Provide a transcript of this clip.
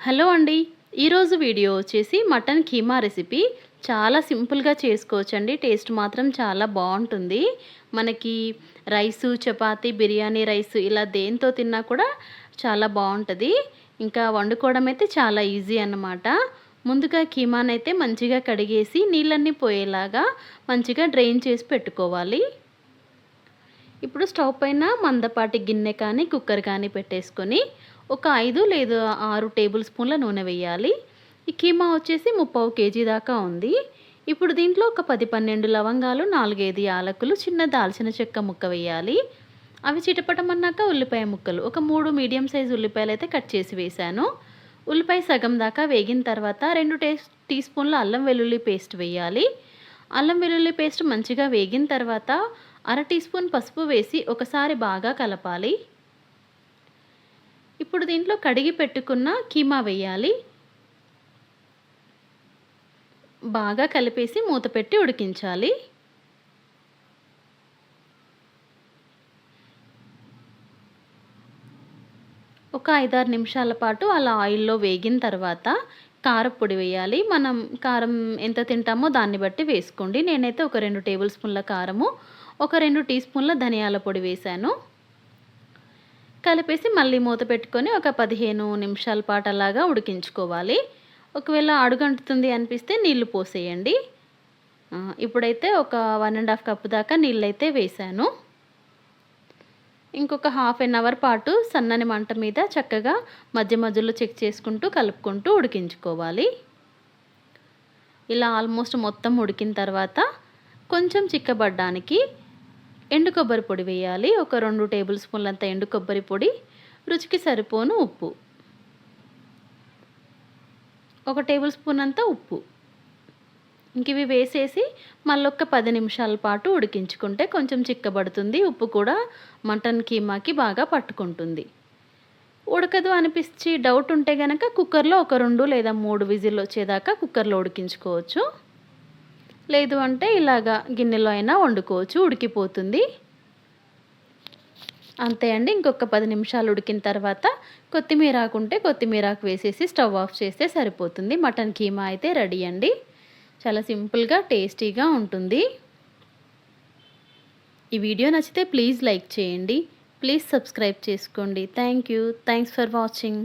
Hello అండి. ఈరోజు video వచ్చేసి మటన్ కీమా రెసిపీ. చాలా సింపుల్గా చేసుకోవచ్చండి. టేస్ట్ మాత్రం చాలా బాగుంటుంది. మనకి రైసు చపాతీ బిర్యానీ రైస్ ఇలా దేంతో తిన్నా కూడా చాలా బాగుంటుంది. ఇంకా వండుకోవడం అయితే చాలా ఈజీ అన్నమాట. ముందుగా కీమానైతే మంచిగా కడిగేసి నీళ్ళన్నీ పోయేలాగా మంచిగా డ్రైన్ చేసి పెట్టుకోవాలి. ఇప్పుడు స్టవ్ పైన మందపాటి గిన్నె కానీ కుక్కర్ కానీ పెట్టేసుకొని ఒక ఐదు లేదా ఆరు టేబుల్ స్పూన్ల నూనె వేయాలి. ఈ కీమా వచ్చేసి ముప్పావు కేజీ దాకా ఉంది. ఇప్పుడు దీంట్లో ఒక పది పన్నెండు లవంగాలు నాలుగైదు యాలకులు చిన్న దాల్చిన చెక్క ముక్క వేయాలి. అవి చిటపటమన్నాక ఉల్లిపాయ ముక్కలు ఒక మూడు మీడియం సైజు ఉల్లిపాయలు అయితే కట్ చేసి వేశాను. ఉల్లిపాయ సగం దాకా వేగిన తర్వాత రెండు టే టీ స్పూన్ల అల్లం వెల్లుల్లి పేస్ట్ వేయాలి. అల్లం వెల్లుల్లి పేస్ట్ మంచిగా వేగిన తర్వాత అర టీ స్పూన్ పసుపు వేసి ఒకసారి బాగా కలపాలి. ఇప్పుడు దీంట్లో కడిగి పెట్టుకున్న కీమా వేయాలి. బాగా కలిపేసి మూత పెట్టి ఉడికించాలి. ఒక ఐదారు నిమిషాల పాటు అలా ఆయిల్లో వేగిన తర్వాత కారపొడి వేయాలి. మనం కారం ఎంత తింటామో దాన్ని బట్టి వేసుకోండి. నేనైతే ఒక రెండు టేబుల్ స్పూన్ల కారము ఒక రెండు టీ స్పూన్ల ధనియాల పొడి వేశాను. కలిపేసి మళ్ళీ మూత పెట్టుకొని ఒక పదిహేను నిమిషాల పాటు అలాగా ఉడికించుకోవాలి. ఒకవేళ అడుగంటుతుంది అనిపిస్తే నీళ్ళు పోసేయండి. ఇప్పుడైతే ఒక వన్ అండ్ హాఫ్ కప్ దాకా నీళ్ళైతే వేశాను. వేసాను ఇంకొక హాఫ్ అన్ అవర్ పాటు సన్నని మంట మీద చక్కగా మధ్య మధ్యలో చెక్ చేసుకుంటూ కలుపుకుంటూ ఉడికించుకోవాలి. ఇలా ఆల్మోస్ట్ మొత్తం ఉడికిన తర్వాత కొంచెం చిక్కబడ్డానికి ఎండు కొబ్బరి పొడి వేయాలి. ఒక రెండు టేబుల్ స్పూన్లంత ఎండు కొబ్బరి పొడి రుచికి సరిపోను ఉప్పు. ఒక టేబుల్ స్పూన్ అంతా ఉప్పు. ఇంక ఇవి వేసేసి మళ్ళొక్క పది నిమిషాల పాటు ఉడికించుకుంటే కొంచెం చిక్కబడుతుంది. ఉప్పు కూడా మటన్ కీమాకి బాగా పట్టుకుంటుంది. ఉడకదు అనిపించి డౌట్ ఉంటే కనుక కుక్కర్లో ఒక రెండు లేదా మూడు విజిల్ వచ్చేదాకా కుక్కర్లో ఉడికించుకోవచ్చు. లేదు అంటే ఇలాగా గిన్నెలో అయినా వండుకోవచ్చు ఉడికిపోతుంది. అంతే అండి ఇంకొక పది నిమిషాలు ఉడికిన తర్వాత కొత్తిమీర ఆకుంటే కొత్తిమీర ఆకు వేసేసి స్టవ్ ఆఫ్ చేస్తే సరిపోతుంది. మటన్ కీమా అయితే రెడీ అండి. చాలా సింపుల్గా టేస్టీగా ఉంటుంది. ఈ వీడియో నచ్చితే ప్లీజ్ లైక్ చేయండి. ప్లీజ్ సబ్స్క్రైబ్ చేసుకోండి. Thank you. Thanks for watching.